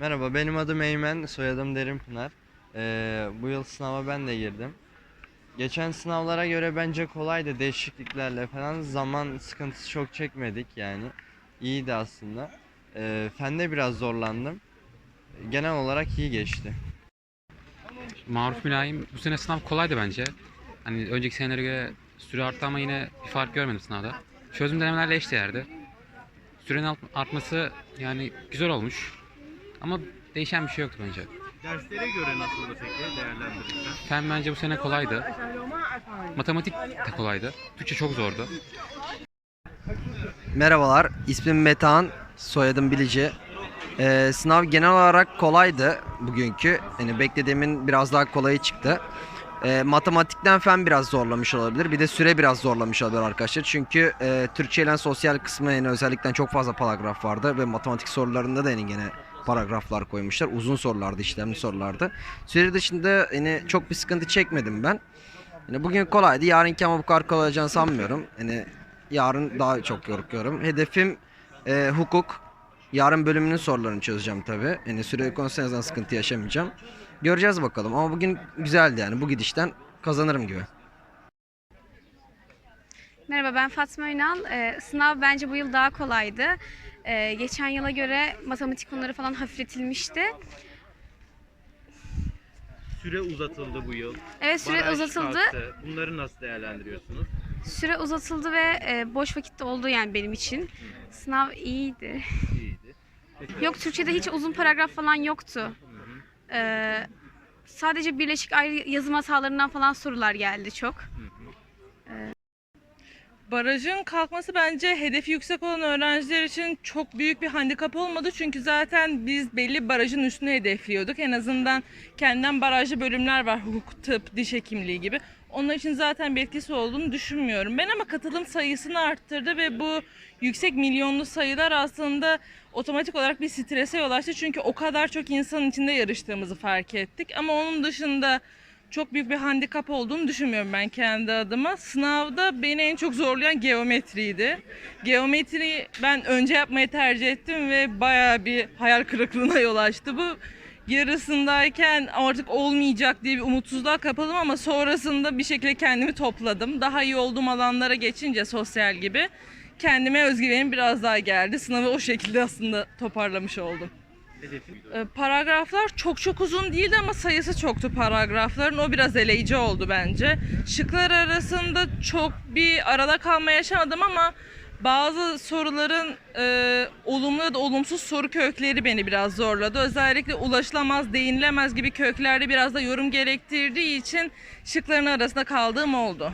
Merhaba, benim adım Eymen, soyadım Derinpınar. Ee, bu yıl sınava ben de girdim. Geçen sınavlara göre bence kolaydı değişikliklerle falan. Zaman sıkıntısı çok çekmedik yani. İyiydi aslında. Ee, fende biraz zorlandım. Genel olarak iyi geçti. Maruf Mülayim bu sene sınav kolaydı bence. Hani önceki senelere göre süre arttı ama yine bir fark görmedim sınavda. Çözüm denemelerle eşdeğerdi. Sürenin artması yani güzel olmuş. Ama değişen bir şey yoktu bence. Derslere göre nasıldı peki değerlendirirsen? Fen bence bu sene kolaydı. Matematik de kolaydı. Türkçe çok zordu. Merhabalar, ismim Metehan, soyadım Bilici. Ee, sınav genel olarak kolaydı bugünkü. Yani beklediğimin biraz daha kolayı çıktı. Ee, matematikten fen biraz zorlamış olabilir. Bir de süre biraz zorlamış olabilir arkadaşlar. Çünkü e, Türkçe ile sosyal kısmı yani özellikle çok fazla paragraf vardı ve matematik sorularında da yani gene paragraflar koymuşlar. Uzun sorulardı, işlemli sorulardı. Süre dışında yani çok bir sıkıntı çekmedim ben. Yani bugün kolaydı. Yarınki ama bu kadar kolay olacağını sanmıyorum. Yani yarın daha çok korkuyorum. Hedefim e, hukuk. Yarın bölümünün sorularını çözeceğim tabi. Yani süre konusunda sıkıntı yaşamayacağım. Göreceğiz bakalım ama bugün güzeldi yani bu gidişten kazanırım gibi. Merhaba ben Fatma Ünal. Ee, sınav bence bu yıl daha kolaydı. Ee, geçen yıla göre matematik konuları falan hafifletilmişti. Süre uzatıldı bu yıl. Evet süre Baraj uzatıldı. kalktı. Bunları nasıl değerlendiriyorsunuz? Süre uzatıldı ve e, boş vakitte oldu yani benim için. Sınav iyiydi. İyiydi. Peki, Yok Türkçe'de hiç uzun paragraf falan yoktu. Ee, sadece birleşik ayrı yazım hatalarından falan sorular geldi çok. Barajın kalkması bence hedefi yüksek olan öğrenciler için çok büyük bir handikap olmadı. Çünkü zaten biz belli barajın üstünü hedefliyorduk. En azından kendinden barajlı bölümler var. Hukuk, tıp, diş hekimliği gibi. Onlar için zaten bir etkisi olduğunu düşünmüyorum. Ben ama katılım sayısını arttırdı ve bu yüksek milyonlu sayılar aslında otomatik olarak bir strese yol açtı. Çünkü o kadar çok insanın içinde yarıştığımızı fark ettik. Ama onun dışında çok büyük bir handikap olduğunu düşünmüyorum ben kendi adıma. Sınavda beni en çok zorlayan geometriydi. Geometriyi ben önce yapmayı tercih ettim ve bayağı bir hayal kırıklığına yol açtı. Bu yarısındayken artık olmayacak diye bir umutsuzluğa kapıldım ama sonrasında bir şekilde kendimi topladım. Daha iyi olduğum alanlara geçince sosyal gibi kendime özgüvenim biraz daha geldi. Sınavı o şekilde aslında toparlamış oldum. E, Paragraflar çok çok uzun değildi ama sayısı çoktu paragrafların. O biraz eleyici oldu bence. Şıklar arasında çok bir arada kalma yaşamadım ama bazı soruların e, olumlu ya da olumsuz soru kökleri beni biraz zorladı. Özellikle ulaşılamaz, değinilemez gibi köklerde biraz da yorum gerektirdiği için şıkların arasında kaldığım oldu.